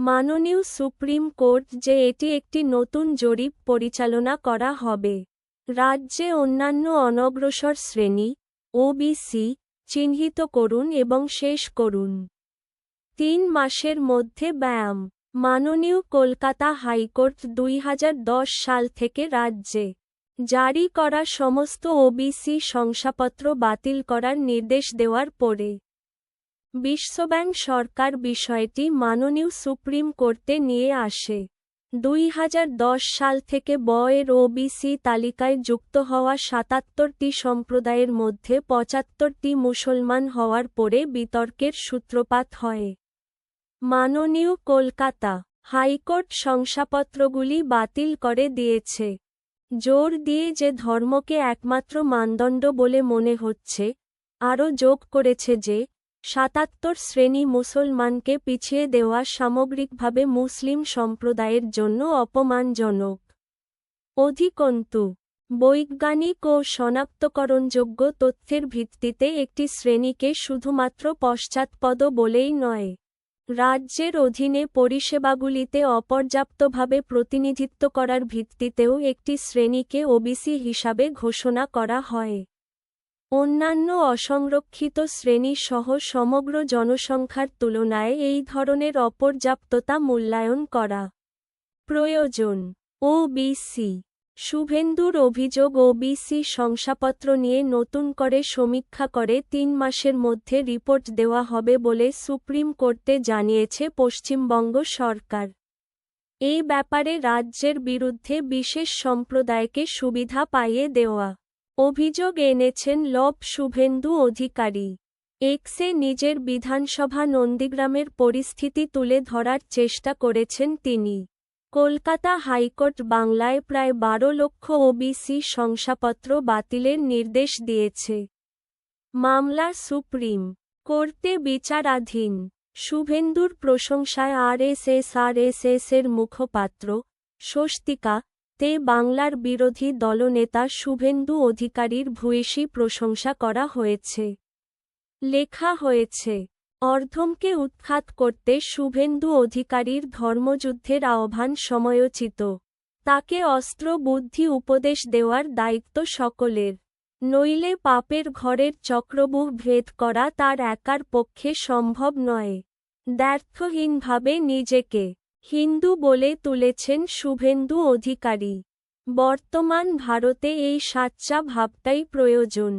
মাননীয় supreme court যে এটি একটি নতুন জরিপ পরিচালনা করা হবে। রাজ্যে অন্যান্য অনগ্রসর শ্রেণি, ওবিসি, চিহ্নিত করুন এবং শেষ করুন। তিন মাসের মধ্যে ব্যায়াম। মাননীয় কলকাতা হাইকোর্ট দুই হাজার দশ সাল থেকে রাজ্যে জারি করা সমস্ত ওবিসি শংসাপত্র বাতিল করার নির্দেশ দেওয়ার পরে বিশ্বব্যাংক সরকার বিষয়টি মাননীয় সুপ্রিম কোর্টে নিয়ে আসে। দুই হাজার দশ সাল থেকে বয়ের ওবিসি তালিকায় যুক্ত হওয়া সাতাত্তরটি সম্প্রদায়ের মধ্যে পঁচাত্তরটি মুসলমান হওয়ার পরে বিতর্কের সূত্রপাত হয়। মাননীয় কলকাতা হাইকোর্ট শংসাপত্রগুলি বাতিল করে দিয়েছে। জোর দিয়ে যে ধর্মকে একমাত্র মানদণ্ড বলে মনে হচ্ছে, আরও যোগ করেছে যে সাতাত্তর শ্রেণি মুসলমানকে পিছিয়ে দেওয়া সামগ্রিকভাবে মুসলিম সম্প্রদায়ের জন্য অপমানজনক। অধিকন্তু, বৈজ্ঞানিক ও শনাক্তকরণযোগ্য তথ্যের ভিত্তিতে একটি শ্রেণীকে শুধুমাত্র পশ্চাৎপদ বলেই নয়, রাজ্যের অধীনে পরিষেবাগুলিতে অপর্যাপ্তভাবে প্রতিনিধিত্ব করার ভিত্তিতেও একটি শ্রেণীকে ওবিসি হিসাবে ঘোষণা করা হয়। অন্যান্য অসংরক্ষিত শ্রেণি সহ সমগ্র জনসংখ্যার তুলনায় এই ধরনের অপর্যাপ্ততা মূল্যায়ন করা প্রয়োজন। ওবিসি শুভেন্দুর অভিযোগ ওবিসি শংসাপত্র নিয়ে নতুন করে সমীক্ষা করে তিন মাসের মধ্যে রিপোর্ট দেওয়া হবে বলে সুপ্রিম কোর্টে জানিয়েছে পশ্চিমবঙ্গ সরকার। এই ব্যাপারে রাজ্যের বিরুদ্ধে বিশেষ সম্প্রদায়কে সুবিধা পাইয়ে দেওয়া অভিযোগ এনেছেন লব শুভেন্দু অধিকারী। এক্সে নিজের বিধানসভা নন্দীগ্রামের পরিস্থিতি তুলে ধরার চেষ্টা করেছেন তিনি। কলকাতা হাইকোর্ট বাংলায় প্রায় বারো লক্ষ ওবিসি শংসাপত্র বাতিলের নির্দেশ দিয়েছে। মামলা সুপ্রিম কোর্টে বিচারাধীন। শুভেন্দুর প্রশংসায় আরএসএস আরএসএস এর মুখপাত্র স্বস্তিকা তে বাংলার বিরোধী দলনেতা শুভেন্দু অধিকারীর ভূয়সী প্রশংসা করা হয়েছে। লেখা হয়েছে, অর্ধমকে উৎখাত করতে শুভেন্দু অধিকারীর ধর্মযুদ্ধের আহ্বান সময়োচিত। তাকে অস্ত্র বুদ্ধি উপদেশ দেওয়ার দায়িত্ব সকলের। নইলে পাপের ঘরের চক্রবুহ ভেদ করা তার একার পক্ষে সম্ভব নয়। দ্ব্যর্থহীনভাবে নিজেকে হিন্দু বলে তুলেছেন শুভেন্দু অধিকারী। বর্তমান ভারতে এই সাচ্চা ভাবটাই প্রয়োজন।